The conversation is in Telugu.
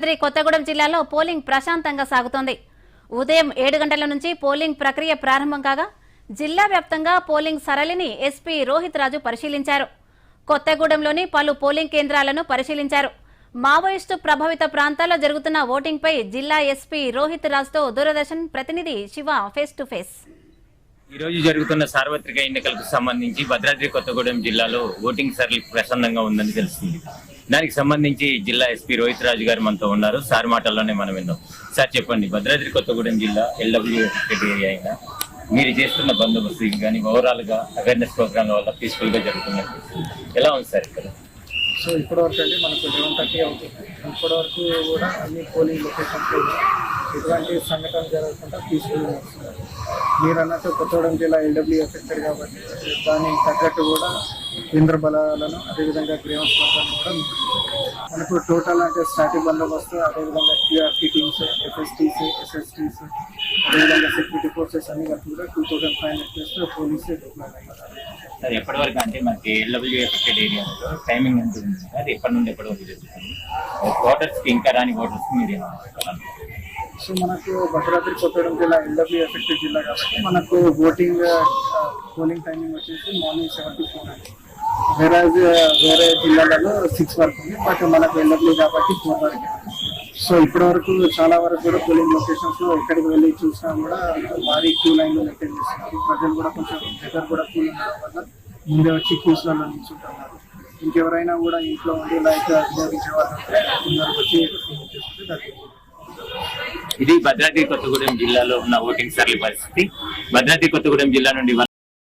భద్రాద్రి కొత్తగూడెం జిల్లాలో పోలింగ్ ప్రశాంతంగా సాగుతోంది. ఉదయం ఏడు గంటల నుంచి పోలింగ్ ప్రక్రియ ప్రారంభం కాగా జిల్లా వ్యాప్తంగా పోలింగ్ సరళిని ఎస్పీ రోహిత్ రాజు పరిశీలించారు. కొత్తగూడెంలోని పలు పోలింగ్ కేంద్రాలను పరిశీలించారు. మావోయిస్టు ప్రభావిత ప్రాంతాల్లో జరుగుతున్న ఓటింగ్పై జిల్లా ఎస్పీ రోహిత్ రాజుతో దూరదర్శన్ ప్రతినిధి శివ ఫేస్ టు ఫేస్. ఈ రోజు జరుగుతున్న సార్వత్రిక ఎన్నికలకు సంబంధించి భద్రాద్రి కొత్తగూడెం జిల్లాలో ఓటింగ్ సరళి ప్రశాంతంగా ఉందని తెలుస్తుంది. దానికి సంబంధించి జిల్లా ఎస్పీ రోహిత్ రాజు గారు మనతో ఉన్నారు. సార్ మాటల్లోనే మనం విన్నాం. సార్ చెప్పండి భద్రాద్రి కొత్తగూడెం జిల్లా ఎల్డబ్ల్యూ ఏరియా అయినా మీరు చేస్తున్న బందోబస్తు కానీ ఓవరాల్గా అవేర్నెస్ ప్రోగ్రామ్ వల్ల పీస్ఫుల్గా జరుగుతున్నట్టు ఎలా ఉంది సార్ ఇక్కడ? సో ఇప్పటివరకు అంటే మనకు లెవెన్ థర్టీ అవుతుంది. ఇప్పటివరకు కూడా అన్ని పోలింగ్ లొకేషన్స్ ఇటువంటి సంఘటన జరగకుండా పీస్ఫుల్ వస్తున్నారు. మీరు అన్నట్టు కొత్తగూడెం జిల్లా ఎల్డబ్ల్యూ ఎఫెక్టెడ్ కాబట్టి దానికి తగ్గట్టు కూడా కేంద్ర బలాలను అదేవిధంగా గ్రీవెన్స్ వర్గాలను కూడా మనకు టోటల్ అంటే స్టాటిక్ బందోబస్తు అదేవిధంగా క్యూఆర్పీ టీమ్స్ ఎఫ్ఎస్టీస్ ఎస్ఎస్టీస్ అదేవిధంగా సెక్యూరిటీ ఫోర్సెస్ అన్ని కలిపి కూడా two thousand five hundred plus police deploy అయ్యారు సార్ ఎప్పటి వరకు అంటే మనకి ఎల్డబ్ల్యూ ఎఫెక్టెడ్ ఏరియా టైమింగ్ ఎంత ఉంది? సార్ అది ఎప్పటి నుండి ఎప్పటి వరకు జరుగుతుంది ఓటర్స్ ఇంకా రాని ఓటర్స్ మీరు ఏమన్నా సో మనకు భద్రాద్రి కొత్తగూడెం జిల్లా ఎల్డబ్ల్యూ ఎఫెక్టివ్ జిల్లా కాబట్టి మనకు ఓటింగ్ పోలింగ్ టైమింగ్ వచ్చేసి మార్నింగ్ సెవెన్ టు ఫోర్ అండి. వేరే uh, వేరే జిల్లాలలో సిక్స్ వరకు ఉంది బట్ మనకు ఎల్డబ్ల్యూ కాబట్టి ఫోర్ వరకు సో ఇప్పటి వరకు చాలా వరకు కూడా పోలింగ్ లొకేషన్స్లో ఎక్కడికి వెళ్ళి చూసినా కూడా భారీ క్యూ లైన్లో మెయింటైన్ చేస్తున్నారు. ప్రజలు కూడా కొంచెం దగ్గర కూడా క్యూ ఉండడం వల్ల ముందే వచ్చి క్యూస్లలో నిల్చుంటున్నారు. ఇంకెవరైనా కూడా ఇంట్లో ఉండి లైక్ ఉపయోగించే వాళ్ళు ఉంటే ముందరకు వచ్చి చేసుకుంటే ఇది భద్రాద్రి కొత్తగూడెం జిల్లాలో ఉన్న ఓటింగ్ సరళి పరిస్థితి. భద్రాద్రి కొత్తగూడెం జిల్లా నుండి